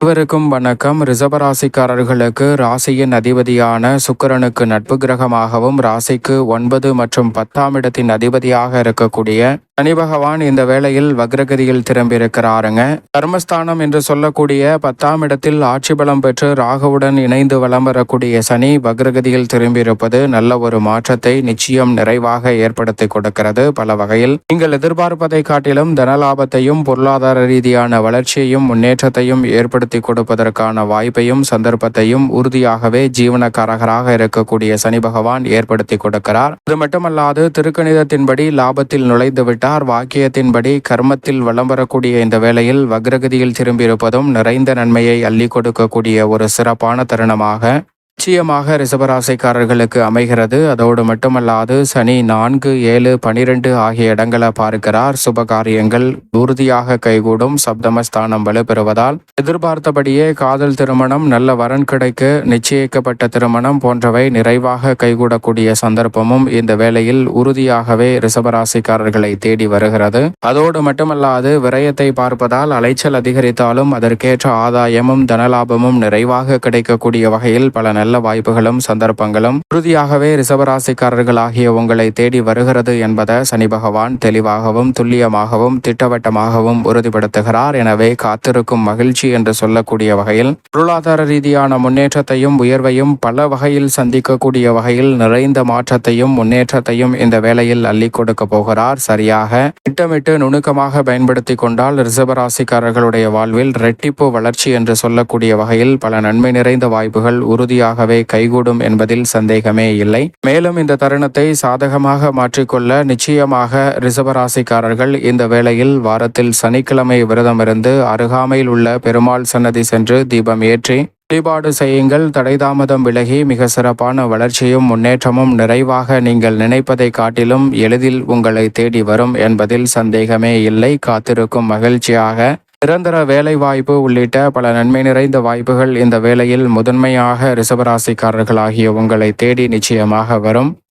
அனைவருக்கும் வணக்கம். ரிசபராசிக்காரர்களுக்கு ராசியின் அதிபதியான சுக்கிரனுக்கு நட்பு கிரகமாகவும் ராசிக்கு ஒன்பது மற்றும் பத்தாம் இடத்தின் அதிபதியாக இருக்கக்கூடிய சனி பகவான் இந்த வேளையில் வக்ரகதியில் திரும்பியிருக்கிறாருங்க. கர்மஸ்தானம் என்று சொல்லக்கூடிய பத்தாம் இடத்தில் ஆட்சி பலம் பெற்று ராகுவுடன் இணைந்து வலம் வரக்கூடிய சனி வக்ரகதியில் திரும்பியிருப்பது நல்ல ஒரு மாற்றத்தை நிச்சயம் நிறைவாக ஏற்படுத்தி கொடுக்கிறது. பல வகையில் நீங்கள் எதிர்பார்ப்பதை காட்டிலும் தனலாபத்தையும் பொருளாதார ரீதியான வளர்ச்சியையும் முன்னேற்றத்தையும் ஏற்படுத்தி கொடுப்பதற்கான வாய்ப்பையும் சந்தர்ப்பத்தையும் உறுதியாகவே ஜீவனக்காரகராக இருக்கக்கூடிய சனி பகவான் ஏற்படுத்தி கொடுக்கிறார். அது மட்டுமல்லாது திருக்கணிதத்தின்படி லாபத்தில் நுழைந்துவிட்டார் யார் வாக்கியத்தின்படி கர்மத்தில் வலம் வரக்கூடிய இந்த வேளையில் வக்ரகதியில் திரும்பியிருப்பதும் நிறைந்த நன்மையை அள்ளி கொடுக்கக்கூடிய ஒரு சிறப்பான தருணமாக நிச்சயமாக ரிசபராசைக்காரர்களுக்கு அமைகிறது. அதோடு மட்டுமல்லாது சனி நான்கு ஏழு பனிரெண்டு ஆகிய இடங்களை பார்க்கிறார். சுப காரியங்கள் உறுதியாக கைகூடும். சப்தமஸ்தானம் வலுப்பெறுவதால் எதிர்பார்த்தபடியே காதல் திருமணம் நல்ல வரன் கிடைக்க நிச்சயிக்கப்பட்ட திருமணம் போன்றவை நிறைவாக கைகூடக்கூடிய சந்தர்ப்பமும் இந்த வேளையில் உறுதியாகவே ரிசபராசிக்காரர்களை தேடி வருகிறது. அதோடு மட்டுமல்லாது விரயத்தை பார்ப்பதால் அலைச்சல் அதிகரித்தாலும் அதற்கேற்ற ஆதாயமும் தனலாபமும் நிறைவாக கிடைக்கக்கூடிய வகையில் பல நல்ல நல்ல வாய்ப்புகளும் சந்தர்ப்பங்களும் உறுதியாகவே ரிசவராசிக்காரர்கள் ஆகிய உங்களை தேடி வருகிறது என்பதை சனி பகவான் தெளிவாகவும் துல்லியமாகவும் திட்டவட்டமாகவும் உறுதிப்படுத்துகிறார். எனவே காத்திருக்கும் மகிழ்ச்சி என்று சொல்லக்கூடிய வகையில் பொருளாதார ரீதியான முன்னேற்றத்தையும் உயர்வையும் பல வகையில் சந்திக்கக்கூடிய வகையில் நிறைந்த மாற்றத்தையும் முன்னேற்றத்தையும் இந்த வேளையில் அள்ளி கொடுக்க போகிறார். சரியாக திட்டமிட்டு நுணுக்கமாக பயன்படுத்தி கொண்டால் ரிசவராசிக்காரர்களுடைய வாழ்வில் ரெட்டிப்பு வளர்ச்சி என்று சொல்லக்கூடிய வகையில் பல நன்மை நிறைந்த வாய்ப்புகள் உறுதியாக உறுதியாகவே கைகூடும் என்பதில் சந்தேகமே இல்லை. மேலும் இந்த தருணத்தை சாதகமாக மாற்றிக்கொள்ள நிச்சயமாக ரிசபராசிக்காரர்கள் இந்த வேளையில் வாரத்தில் சனிக்கிழமை விரதமிருந்து அருகாமையில் உள்ள பெருமாள் சன்னதி சென்று தீபம் ஏற்றி வழிபாடு செய்யுங்கள். தடைதாமதம் விலகி மிக சிறப்பான வளர்ச்சியும் முன்னேற்றமும் நிறைவாக நீங்கள் நினைப்பதை காட்டிலும் எளிதில் உங்களை தேடி வரும் என்பதில் சந்தேகமே இல்லை. காத்திருக்கும் மகிழ்ச்சியாக நிரந்தர வேலை வாய்ப்பு உள்ளிட்ட பல நன்மை நிறைந்த வாய்ப்புகள் இந்த வேளையில் முதன்மையாக ரிசவராசிக்காரர்களாகிய உங்களை தேடி நிச்சயமாக வரும்.